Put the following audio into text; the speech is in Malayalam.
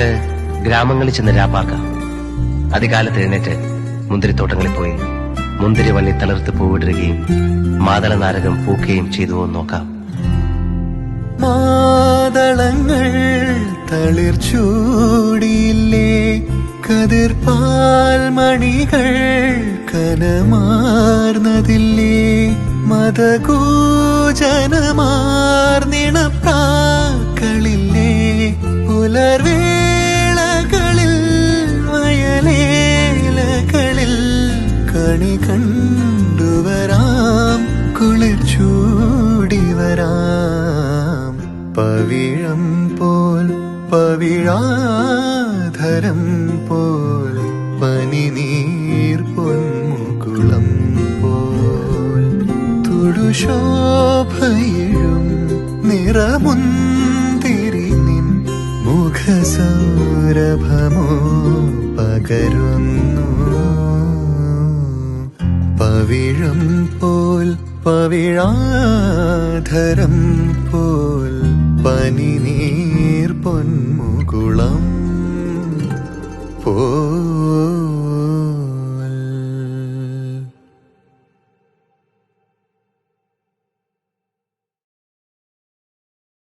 നമുക്ക് ഗ്രാമങ്ങളിൽ ചെന്ന് രാപ്പാക്കാം. അധികാലത്ത് എഴുന്നേറ്റ് മുന്തിരിത്തോട്ടങ്ങളിൽ പോയി. മുന്തിരി വള്ളി തളിർത്ത് പൂവിടുകയും മാതള നാരകം പൂക്കുകയും എന്ന് നോക്കാം. മാതളങ്ങൾ തളിർ ചൂടിയില്ലേ? കതിർപ്പാൽ മണികൾ കനമാർന്നതില്ലേ? മതകൂജനമാർന്നിണപ്രാക്കളില്ലേ കണി കണ്ടുവരാം കുളിർച്ചൂടി വരാം. പവിഴം പോൽ പവിഴാധരം പോൽ പനിനീർ പൊന്മുകുളം പോൽ. തുടുശോഭയിഴും നിറമുന്തിരി നിൻ മുഖസൗരഭമോ പകരുന്നു. പവിഴം പോൽ പവിഴാധരം പോൽ പനിനീർ പൊന്മുകുളം പോ